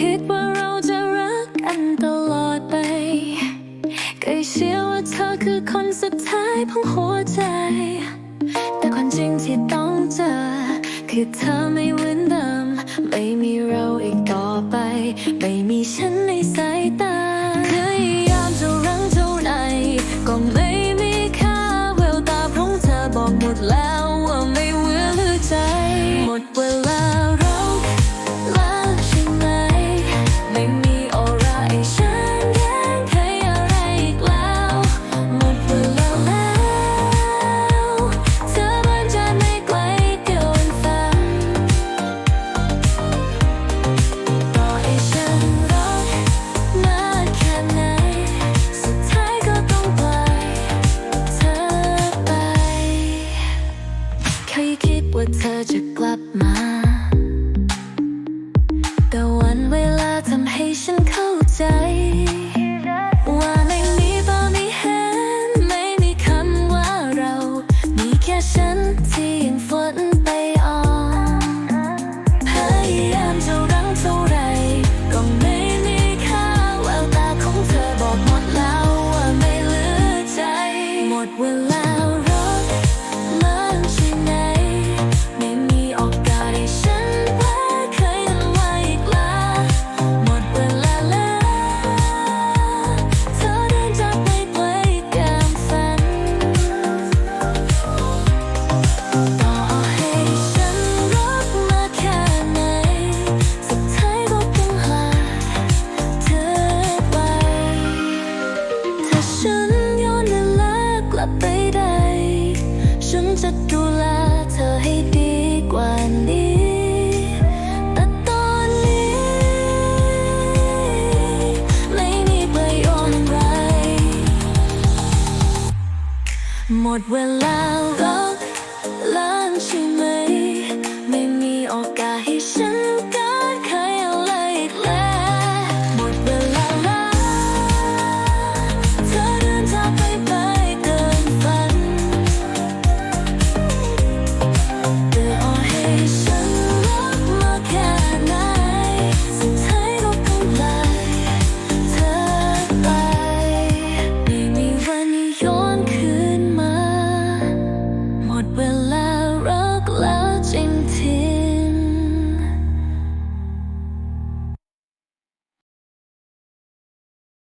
คิดว่าเราจะรักกันตลอดไปเคยเชื่อว่าเธอคือคนสุดท้ายของหัวใจ แต่ความจริงที่ต้องเจอ คือเธอไม่เหมือนเดิม ไม่มีเราอีกต่อไป ไม่มีฉันในใจ ยคิดว่าเธอจะกลับมา แต่วันเวลาทำให้ฉันเข้าใจ ว่าไม่มีตอนไม่เห็นไม่มีคำว่าเรา มีแค่ฉันที่ยังฝันไปออนพยายามจะรั้งเท่าไหรก็ไม่มีค่าแววตาของเธอบอกหมดแล้วว่าไม่เหลือใจ หมดเวลา ดูแลเธอให้ดีกว่านี้ แต่ตอนนี้ ไม่มีประโยชน์อะไร หมดเวลาแล้ว